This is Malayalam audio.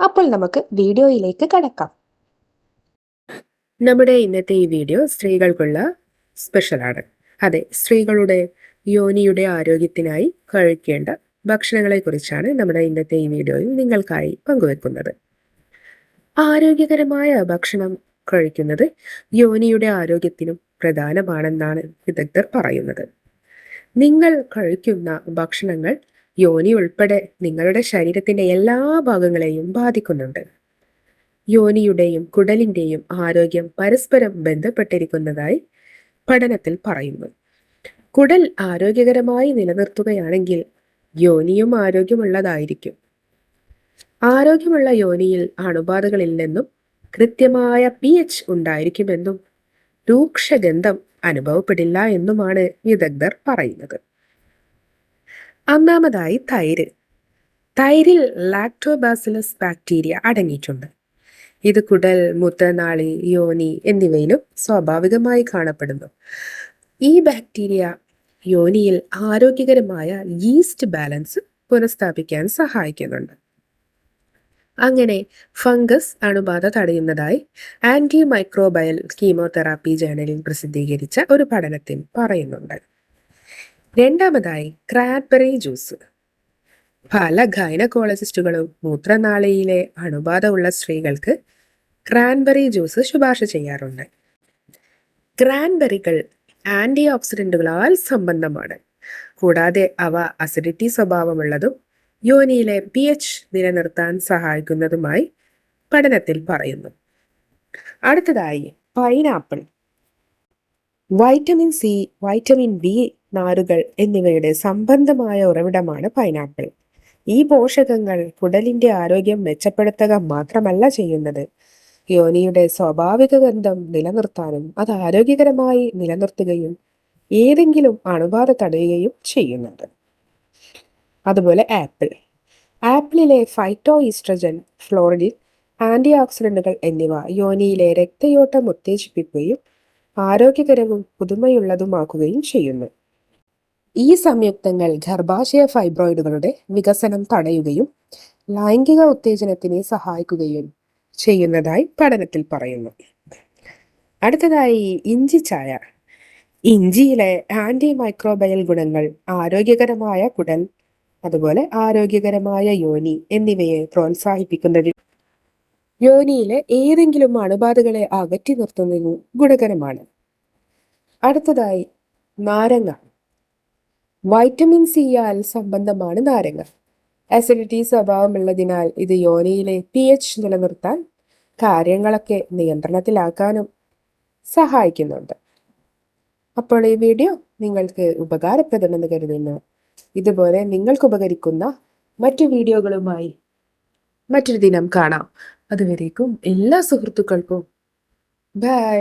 അപ്പോൾ നമുക്ക് വീഡിയോയിലേക്ക് കടക്കാം. നമ്മുടെ ഇന്നത്തെ ഈ വീഡിയോ സ്ത്രീകൾക്കുള്ള സ്പെഷ്യലാണ്. അതെ സ്ത്രീകളുടെ യോനിയുടെ ആരോഗ്യത്തിനായി കഴിക്കേണ്ട ഭക്ഷണങ്ങളെക്കുറിച്ചാണ് നമ്മുടെ ഇന്നത്തെ ഈ വീഡിയോയിൽ നിങ്ങൾക്കായി പങ്കുവെക്കുന്നത്. ആരോഗ്യകരമായ ഭക്ഷണം കഴിക്കുന്നത് യോനിയുടെ ആരോഗ്യത്തിനും പ്രധാനമാണെന്നാണ് വിദഗ്ധർ പറയുന്നത്. നിങ്ങൾ കഴിക്കുന്ന ഭക്ഷണങ്ങൾ യോനി ഉൾപ്പെടെ നിങ്ങളുടെ ശരീരത്തിന്റെ എല്ലാ ഭാഗങ്ങളെയും ബാധിക്കുന്നുണ്ട്. യോനിയുടെയും കുടലിന്റെയും ആരോഗ്യം പരസ്പരം ബന്ധപ്പെട്ടിരിക്കുന്നതായി പഠനത്തിൽ പറയുന്നു. കുടൽ ആരോഗ്യകരമായി നിലനിർത്തുകയാണെങ്കിൽ യോനിയും ആരോഗ്യമുള്ളതായിരിക്കും. ആരോഗ്യമുള്ള യോനിയിൽ അണുബാധകളില്ലെന്നും കൃത്യമായ പി എച്ച് ഉണ്ടായിരിക്കുമെന്നും രൂക്ഷഗന്ധം അനുഭവപ്പെടില്ല എന്നുമാണ് വിദഗ്ധർ പറയുന്നത്. ഒന്നാമതായി തൈര്. തൈരിൽ ലാക്ടോബാസിലസ് ബാക്ടീരിയ അടങ്ങിയിട്ടുണ്ട്. ഇത് കുടൽ മുത്തനാളി യോനി എന്നിവയിലും സ്വാഭാവികമായി കാണപ്പെടുന്നു. ഈ ബാക്ടീരിയ യോനിയിൽ ആരോഗ്യകരമായ ഈസ്റ്റ് ബാലൻസ് പുനഃസ്ഥാപിക്കാൻ സഹായിക്കുന്നുണ്ട്. അങ്ങനെ ഫംഗസ് അണുബാധ തടയുന്നതായി ആന്റി മൈക്രോബയൽ കീമോതെറാപ്പി ജേണലിൽ പ്രസിദ്ധീകരിച്ച ഒരു പഠനത്തിൽ പറയുന്നുണ്ട്. രണ്ടാമതായി ക്രാഡ്ബെറി ജ്യൂസ് പല ഗൈനക്കോളജിസ്റ്റുകളും മൂത്രനാളിയിലെ അണുബാധ ഉള്ള സ്ത്രീകൾക്ക് ക്രാൻബെറി ജ്യൂസ് ശുപാർശ ചെയ്യാറുണ്ട്. ക്രാൻബെറികൾ ആന്റി ഓക്സിഡന്റുകളാൽ സംബന്ധമാണ്. കൂടാതെ അവ അസിഡിറ്റി സ്വഭാവമുള്ളതും യോനിയിലെ പി എച്ച് നിലനിർത്താൻ സഹായിക്കുന്നതുമായി പഠനത്തിൽ പറയുന്നു. അടുത്തതായി pineapple vitamin C vitamin B നാരുകൾ എന്നിവയുടെ സംബന്ധമായ ഉറവിടമാണ് പൈനാപ്പിൾ. ഈ പോഷകങ്ങൾ കുടലിന്റെ ആരോഗ്യം മെച്ചപ്പെടുത്തുക മാത്രമല്ല ചെയ്യുന്നത്. യോനിയുടെ സ്വാഭാവിക ഗന്ധം നിലനിർത്താനും അത് ആരോഗ്യകരമായി നിലനിർത്തുകയും ഏതെങ്കിലും അണുബാധ തടയുകയും ചെയ്യുന്നുണ്ട് അതുപോലെ ആപ്പിൾ. ആപ്പിളിലെ ഫൈറ്റോ ഈസ്ട്രജൻ ഫ്ലോറിഡിൻ ആന്റി ഓക്സിഡന്റുകൾ എന്നിവ യോനിയിലെ രക്തയോട്ടം ഉത്തേജിപ്പിക്കുകയും ആരോഗ്യകരവും പുതുമയുള്ളതുമാക്കുകയും ചെയ്യുന്നു. ഈ സംയുക്തങ്ങൾ ഗർഭാശയ ഫൈബ്രോയിഡുകളുടെ വികസനം തടയുകയും ലൈംഗിക ഉത്തേജനത്തിനെ സഹായിക്കുകയും ചെയ്യുന്നതായി പഠനത്തിൽ പറയുന്നു. അടുത്തതായി ഇഞ്ചി ചായ. ഇഞ്ചിയിലെ ആന്റി മൈക്രോബയൽ ഗുണങ്ങൾ ആരോഗ്യകരമായ കുടൽ അതുപോലെ ആരോഗ്യകരമായ യോനി എന്നിവയെ പ്രോത്സാഹിപ്പിക്കുന്നതിൽ യോനിയിലെ ഏതെങ്കിലും അണുബാധകളെ അകറ്റി നിർത്തുന്നതിന് ഗുണകരമാണ്. അടുത്തതായി നാരങ്ങ. വൈറ്റമിൻ സി ആൽ സംബന്ധമാണ് നാരങ്ങ. അസിഡിറ്റി സ്വഭാവമുള്ളതിനാൽ ഇത് യോനിയിലെ പി എച്ച് നിലനിർത്താൻ കാര്യങ്ങളൊക്കെ നിയന്ത്രണത്തിലാക്കാനും സഹായിക്കുന്നുണ്ട്. അപ്പോൾ ഈ വീഡിയോ നിങ്ങൾക്ക് ഉപകാരപ്രദമെന്ന് കരുതുന്നു. ഇതുപോലെ നിങ്ങൾക്ക് ഉപകരിക്കുന്ന മറ്റു വീഡിയോകളുമായി മറ്റൊരു ദിനം കാണാം. അതുവരേക്കും എല്ലാ സുഹൃത്തുക്കൾക്കും. ബൈ